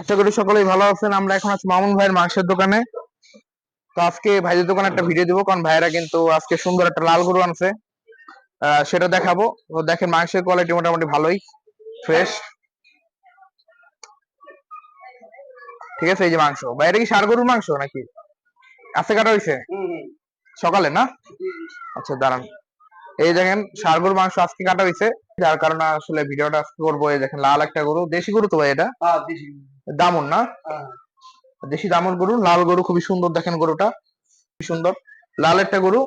আশা করি সকলেই ভালো আছেন। আমরা এখন আছি মামুন ভাইয়ের মাংসের দোকানে। তো আজকে ভাইদের দোকানে একটা ভিডিও দিব, কারণ ভাইরা কিন্তু আজকে সুন্দর একটা লাল গরু আনছে। সেটা দেখাবো। তো দেখেন, মাংসের কোয়ালিটি মোটামুটি ভালোই ফ্রেশ ঠিক আছে, এই যে মাংস। বাইরে কি সার গরুর মাংস নাকি? আজকে কাটা হয়েছে সকালে না? আচ্ছা দাঁড়ান। এই দেখেন, সার গরুর মাংস আজকে কাটা হয়েছে যার কারণে আসলে ভিডিওটা আজকে করব। এই দেখেন, লাল একটা গরু। দেশি গরু তো ভাই এটা? দামুন না? দেশি দামুর গরু লাল গরু খুবই সুন্দর দেখেন গরুটা খুবই সুন্দর। লাল একটা গরু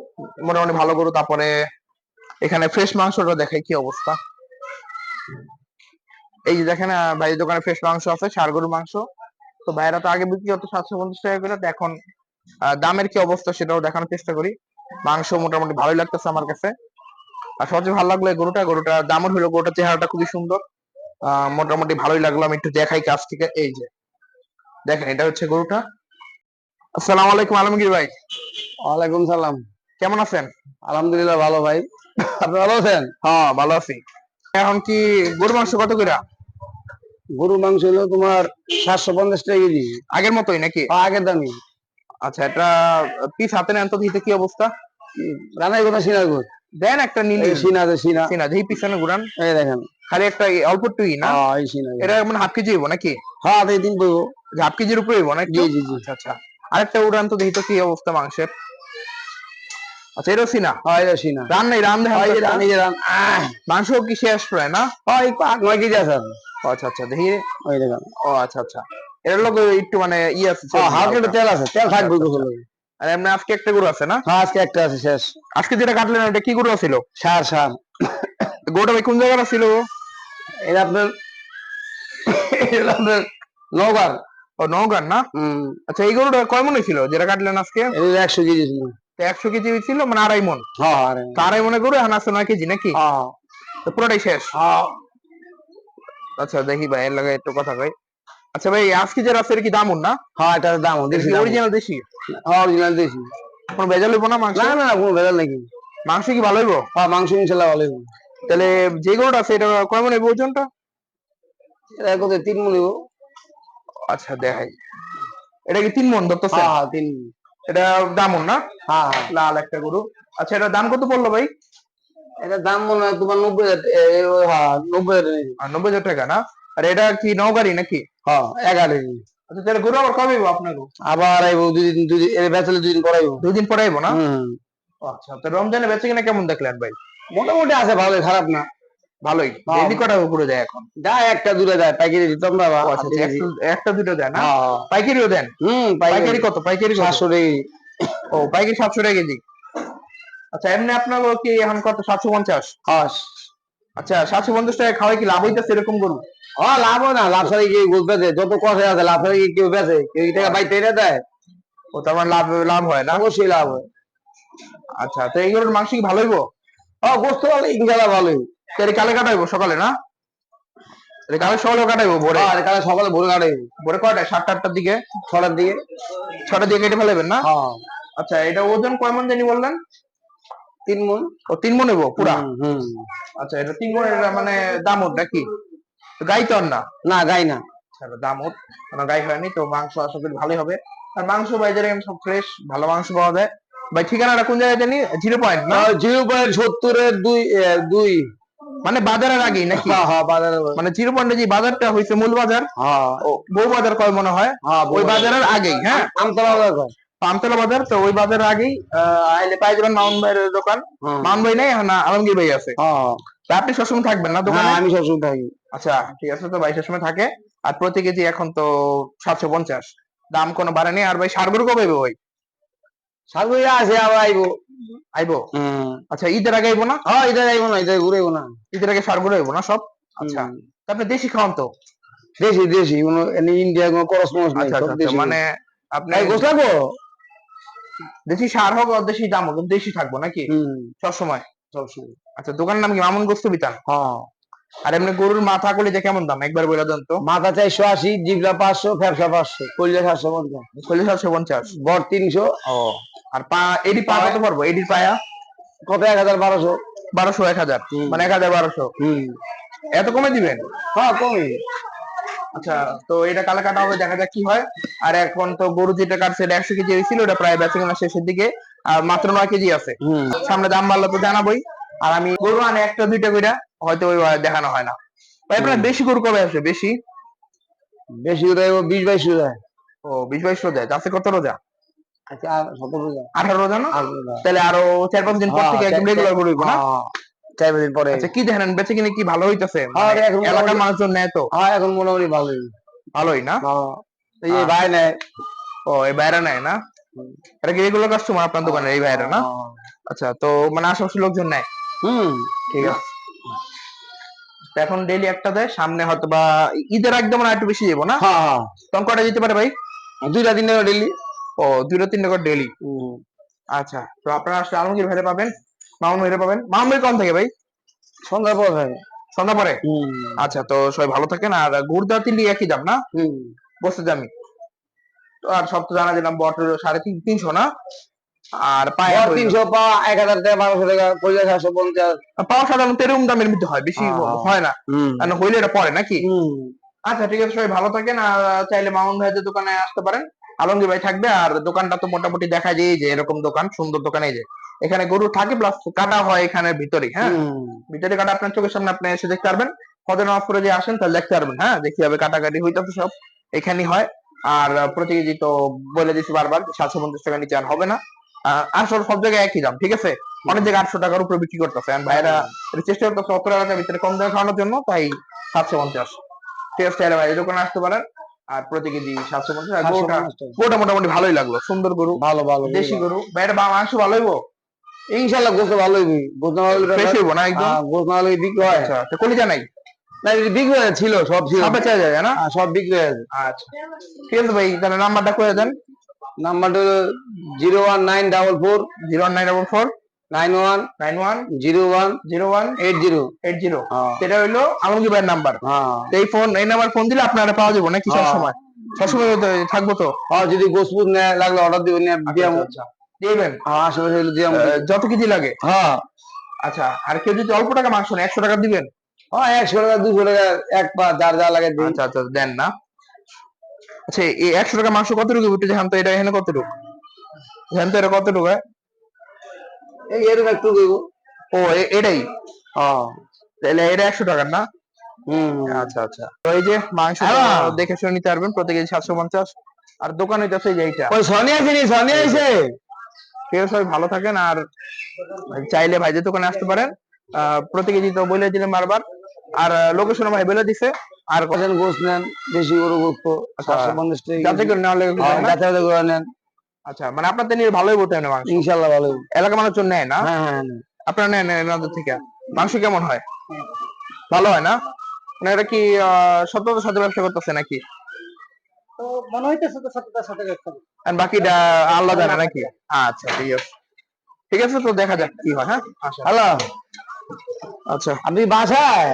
মোটামুটি ভালো গরু তারপরে এখানে ফ্রেশ মাংসটা দেখাই কি অবস্থা। এই যে দেখেন ভাইয়ের দোকানে ফ্রেশ মাংস আছে ষাড় গরুর মাংস। তো ভাইরা তো আগে বিক্রি হতো সাতশো পঞ্চাশ টাকা করে তো এখন দামের কি অবস্থা সেটাও দেখানোর চেষ্টা করি। মাংস মোটামুটি ভালোই লাগতেছে আমার কাছে। আর সবচেয়ে ভালো লাগল এই গরুটা গরুটা দামর হলো গরুটার চেহারাটা খুবই সুন্দর। মোটামুটি ভালোই লাগল। আমি একটু দেখাই কাছ থেকে। এই যে দেখেন এটা হচ্ছে গরুটা। আসসালামু আলাইকুম আলমগীর ভাই। ওয়ালাইকুম সালাম। কেমন আছেন? আলহামদুলিল্লাহ ভালো ভাই। আপনি ভালো আছেন? হ্যাঁ ভালো আছি। এখন কি গরু মাংস কত করে? গরু মাংস হলো তোমার সাতশো পঞ্চাশ টাকা কেজি। আগের মতোই নাকি? আগের দামি আচ্ছা এটা পিস হাতে নেন তো দিতে কি অবস্থা? রানাই কথা সিনাগুর দেন একটা নীল। সিনা আছে সিনা সিনা যেই পিছনে ঘুরান। এই দেখেন। খালি একটা অল্প টুই না? হ্যাঁ এই সিনা এটা মানে হাফ কেজি হইব নাকি? হ্যাঁ এই দিন বইব। যে হাফ কেজির উপরে হইব না জি জি জি। আচ্ছা আচ্ছা। আরেকটা উড়ান তো দেখি তো কি অবস্থা মাংসের। আচ্ছা এটাও সিনা? হ্যাঁ এটা সিনা। রান নাই রান দেখেন হ্যাঁ, এই রান, এই যে রান। মাংস কি শেষ প্রায় না? হ্যাঁ, এই পাঁচ নয় কেজি আছে আচ্ছা আচ্ছা দেখি। ওই দেখেন। ও আচ্ছা আচ্ছা। এর লোক একটু মানে ইয়ে আছে হ্যাঁ হালকা তেল আছে তেল থাকবে আর এমনি আজকে একটা গরু আছে না? হ্যাঁ আজকে একটা আছে শেষ। আজকে যেটা কাটলেন ওটা কি গরু ছিল সার সার। গরুটা ভাই কোন জায়গাটা ছিল এটা আপনার এটা আপনার নৌকার ও নওগাঁ না? আচ্ছা এই গরুটা কয় মনে ছিল যেটা কাটলেন আজকে? এটা একশো কেজি ছিল। একশো কেজি ছিল মানে আড়াই মন। হ্যাঁ আরে আড়াই মনে। গরু এখন আছে নয় কেজি নাকি? হ্যাঁ পুরোটাই শেষ? হ্যাঁ। আচ্ছা দেখি ভাই এর লাগে একটু কথা কই। আচ্ছা ভাই আজকে যে রাস্তার কি দাম না? হ্যাঁ এটার দাম দেশি অরিজিনাল দেশি? হ্যাঁ অরিজিনাল দেশি। কোনো ভেজাল হইব না মাংস? না না না, কোনো ভেজাল নাকি। মাংস কি ভালো হইব? হ্যাঁ মাংস ইনশাল্লাহ ভালো হবে। তাহলে যে গরুটা আছে এটা কয় মনে হইব ওজনটা? এটা কত তিন মন হইব। আচ্ছা দেখাই। এটা কি তিন মন ধরতেছে হ্যাঁ হ্যাঁ তিন এটা দামন না? হ্যাঁ হ্যাঁ। লাল একটা গরু। আচ্ছা এটা দাম কত পড়ল ভাই? এটা দাম মনে হয় তোমার নব্বই হাজার হ্যাঁ নব্বই হাজার। নব্বই হাজার টাকা না? আর এটা কি নৌগাড়ি নাকি? হ্যাঁ এগারো আচ্ছা তাহলে গরু আবার কবে আইব দুই দিন দুই দিন এর বেচালে দুই দিন পরাইব দুই দিন পরে আইবো না? আচ্ছা তো রমজানে বেঁচে কিনা কেমন দেখলেন ভাই? মোটামুটি আছে ভালোই খারাপ না। ভালোই। ডেলি কটা উপরে দেয় এখন? যা একটা দূরে যায় পাইকারি দিতাম না ও আচ্ছা আচ্ছা, একটা- একটা দুটো দেয় না? হ্যাঁ। পাইকারিও দেন? হুম পাইকারি। কত? পাইকারি সাতশো টাকা ও পাইকারি সাতশো টাকা কেজি। আচ্ছা এমনি আপনার কি এখন কত? সাতশো পঞ্চাশ? হ্যাঁ। আচ্ছা সাতশো পঞ্চাশ টাকা খাওয়াই কি লাভ হইতেছে এরকম গরু? হ্যাঁ লাভ না লাভ ছাড়া কি বেচে যত আছে লাভ ছাড়া কি কেউ বেচে কেউ টাকা বাইতে এনে দেয়। ও তার মানে লাভ লাভ হয় না? অবশ্যই লাভ হয়। আচ্ছা তো এই গরুর মাংস কি ভালো হইব? হ্যাঁ গোস্ত ভালো ইনশাল্লাহ ভালোই তাহলে কালে কাটাইবো সকালে না? কালে সকালে কাটাইবো ভোরে? আর কালে সকালে ভোর কাটে ভোরে কয়টায় সাতটা আটটার দিকে? ছটার দিকে। ছটার দিকে কেটে ফেলাবেন না? আচ্ছা এটা ওজন কয় মন জানি বললেন? তিন মন। ও তিন মন হইব পুরা? আচ্ছা এটা তিন মনের মানে দাম নাকি? তো গাই তো আর না? না গাই না। আচ্ছা দাম ওর। কোনো গাই হয়নি তো মাংস আশা করি ভালোই হবে। আর মাংস বাজারে সব ফ্রেশ ভালো মাংস পাওয়া যায়। ভাই ঠিকানাটা কোন জায়গায় জানি? জিরো পয়েন্ট না? জিরো পয়েন্ট সত্তরের দুই দুই। মানে বাজারের আগেই নাকি? হ্যাঁ হ্যাঁ বাজারে মানে জিরো পয়েন্টে যে বাজারটা হয়েছে মূল বাজার হ্যাঁ। বউ বাজার কয় মনে হয়? হ্যাঁ ওই বাজারের আগেই হ্যাঁ? আমতলা বাজার কয়। পামতলা বাজার তো ওই বাজারের আগেই আইলে পাই যাবেন মাউন্ট ভাইয়ের দোকান। হ্যাঁ। মাউন্ট ভাই নেই? না আলমগীর ভাই আছে। হ্যাঁ। আপনি সবসময় থাকবেন না দোকানে? আমি সবসময় থাকি। আচ্ছা ঠিক আছে তো ভাই সবসময় থাকে। আর প্রতি কেজি এখন তো সাতশো পঞ্চাশ। দাম কোনো বাড়েনি? আর ভাই সারগুলো কবে ভাই? সাগুইয়া আছে আবার আইবো। আইবো? আচ্ছা ঈদের আগে আইবো না? হ্যাঁ এটা আইবো না এটা ঘুরে না। ঈদের আগে সারগুলো আইবো না সব? আচ্ছা। আপনি দেশি খাওয়ান তো? দেশি দেশি কোনো ইন্ডিয়া কোনো করস মরস নাই আচ্ছা আচ্ছা, মানে আপনি এই গোস দেশি সার হোক আর দেশি দাম হোক দেশি থাকব নাকি? সবসময়? সব সময় সবসময়। আচ্ছা দোকানের নাম কি মামুন গোস্ত বিতান হ্যাঁ। আর এমনি গরুর মাথা কলি যে কেমন দাম? একবার বলে দেন তো। মাথা চারশো আশি জিবলা পাঁচশো ফ্যাপসা পাঁচশো কলিজা সাতশো পঞ্চাশ। চল্লিশ সাতশো পঞ্চাশ। বর তিনশো। ও আর পা এডি পা কত পারব এডির পায়া? কত? এক হাজার বারোশো। বারোশো এক হাজার। মানে এক হাজার বারোশো। হুম। এত কমে দিবেন? হ্যাঁ কমই আচ্ছা তো এটা কালে কাটা হবে দেখা যাক কি হয়। আর এখন তো গরু যেটা কাটছে এটা একশো কেজি হয়েছিল ওটা প্রায় বেচে শেষের দিকে। আর মাত্র নয় কেজি আছে। সামনে দাম বাড়লে তো জানাবোই। আর আমি গরু আনে একটা দুইটা কইরা হয়তো ওই দেখানো হয় না। ভাই আপনার বেশি গরু কবে আসবে বেশি বেশি করে বিশ বাইশ রোজায় ও বিশ বাইশ রোজা আছে কত রোজা? আচ্ছা রোজা। আঠারো রোজা না? তাহলে আরও চার পাঁচ দিন পর থেকে একদম রেগুলার গরু না? হ্যাঁ, চার দিন পরে। আচ্ছা কি দেখেন বেঁচে কিনে কি ভালো হইতাছে? হ্যাঁ, মানে এলাকার মানুষজন নেয় তো। হ্যাঁ এখন মোটামুটি ভালোই। ভালোই না? হ্যাঁ, এই ভাই নেয়। ও এই বাইরে নেয় না? এটা কি রেগুলার কাস্টমার আপনার দোকানে এই বাইরে না? হ্যাঁ। আচ্ছা তো মানে আশেপাশে লোকজন নেয়? হুম ঠিক আছে। এখন ডেইলি একটা দেয় সামনে হয়তো বা ঈদের একদম না একটু বেশি যাব না? হ্যাঁ হ্যাঁ। তখন কটা যেতে পারে ভাই? দুইটা ডেলি ও তিনটা করে ডেইলি আচ্ছা তো আপনারা আসলে আলমগীর ভাইরে পাবেন মামুন ভাইরে পাবেন। মামুন ভাই কম থেকে ভাই? সন্ধ্যার পর সন্ধ্যা পরে? আচ্ছা তো সবাই ভালো থাকেন আর গুড়দা তিনটি একই দাম না? বসে দামি তো আর সব তো জানা দিলাম বটল সাড়ে তিন তিনশো না? আর পায়ে তিনশো পা এক হাজার টাকা বারোশো টাকা পঞ্চাশ সাতশো পঞ্চাশ। পাওয়া সাধারণত এরকম দামের মধ্যে হয় বেশি হ্যাঁ। না। আর হইলে এটা পরে নাকি? আচ্ছা ঠিক আছে সবাই ভালো থাকেন আর চাইলে মামুন ভাইদের দোকানে আসতে পারেন। আলমগীর ভাই থাকবে আর দোকানটা তো মোটামুটি দেখা যায় যে এরকম দোকান সুন্দর দোকান এই যে। এখানে গরু থাকে প্লাস কাটা হয় এখানে ভিতরে হ্যাঁ? ভিতরে কাটা আপনার চোখের সামনে আপনি এসে দেখতে পারবেন। ফজর নামাজ করে যে আসেন তাহলে দেখতে পারবেন হ্যাঁ? দেখতে হবে কাটাকাটি হইতেছে সব। এখানেই হয়। আর প্রতি কেজি তো বলে দিচ্ছি বারবার সাতশো পঞ্চাশ টাকা নিচে আর হবে না। আসলে সব জায়গায় একই দাম ঠিক আছে? অনেক জায়গায় আটশো টাকার উপরে বিক্রি করতেছে। ভাইরা চেষ্টা করতেছে অত টাকার ভিতরে কম দামে খাওয়ানোর জন্য তাই সাতশো পঞ্চাশ। ঠিক আছে ভাই এই দোকানে আসতে পারেন। আর প্রতি কেজি সাতশো পঞ্চাশ। গরুটা 750 টাকা। গরুটা মোটামুটি ভালোই লাগল। সুন্দর গরু। ভালো ভালো দেশি গরু। ভাইটা বা মাংস ভালো হইবো? ইনশাল্লাহ গোস্ত ভালো হইবি। গোস্ত ভালো ফ্রেশ হইবো না একদম? গোস্ত ভালো বিক্রি হয়। আচ্ছা তো কলিজা নাই? না বিক্রি হয়ে ছিল সব ছিল। সব বেচা যায় না? হ্যাঁ, সব বিক্রি হয়ে আচ্ছা। ঠিক আছে ভাই তাহলে নাম্বারটা করে দেন। নাম্বারটা হলো zero one nine double four zero one nine double four nine one nine one zero one zero one eight zero eight zero সেটা হইল আলমগীর ভাইয়ের নাম্বার হ্যাঁ এই ফোন এই নাম্বার ফোন দিলে আপনারা পাওয়া যাব নাকি হ্যাঁ। সবসময়? সবসময় থাকব তো? হ্যাঁ যদি গোসপুর নেয় লাগলে অর্ডার দিবেন আচ্ছা, দিবেন? হ্যাঁ আশেপাশে হইলে দিয়াম যত কেজি লাগে? হ্যাঁ আচ্ছা আর কেউ যদি অল্প টাকা মাংস একশো টাকা দিবেন? হ্যাঁ একশো টাকা দুশো টাকা এক পা যার যা লাগে আচ্ছা আচ্ছা দেন না। আচ্ছা এই একশো টাকা মাংস কতটুকু জান তো এটা এখানে কতটুকু? জান তো এটা কতটুকু এই এরকম একটু ও এটাই? হ্যাঁ তাহলে এটা একশো টাকার না? আচ্ছা আচ্ছা। তো এই যে মাংস হ্যাঁ। দেখে শুনে নিতে পারবেন প্রতি কেজি সাতশো পঞ্চাশ। আর দোকানে যাচ্ছে এইটা। ওই সনি আসেনি সনি আইছে ঠিক আছে সবাই ভালো থাকেন। আর চাইলে ভাইদের দোকানে আসতে পারেন। প্রতি কেজি তো বলে দিলেন বারবার। আর লোকেশন ভাই বলে দিছে। আর কজন গোস নেন? বেশি গরু গোস্ত যাতে করে নেওয়া লেগে হ্যাঁ, করে নেন। আচ্ছা মানে আপনাদের নিয়ে ভালোই বলতে হয় না মাংস? ইনশাল্লাহ ভালো। এলাকা মানুষজন নেয় না? হ্যাঁ হ্যাঁ। আপনারা নেন এনাদের থেকে। মাংস কেমন হয়? ভালো হয় না? মানে এটা কি আহ, সত্যতার সাথে ব্যবসা করতেছে নাকি? তো মনে হইতেছে তো সত্যতার সাথে ব্যস্ত আর বাকিটা আল্লাহ জানে নাকি? আচ্ছা ঠিক আছে। ঠিক আছে তো দেখা যাক কি হয় হ্যাঁ? আচ্ছা। হ্যালো। আচ্ছা। আপনি বাসায়?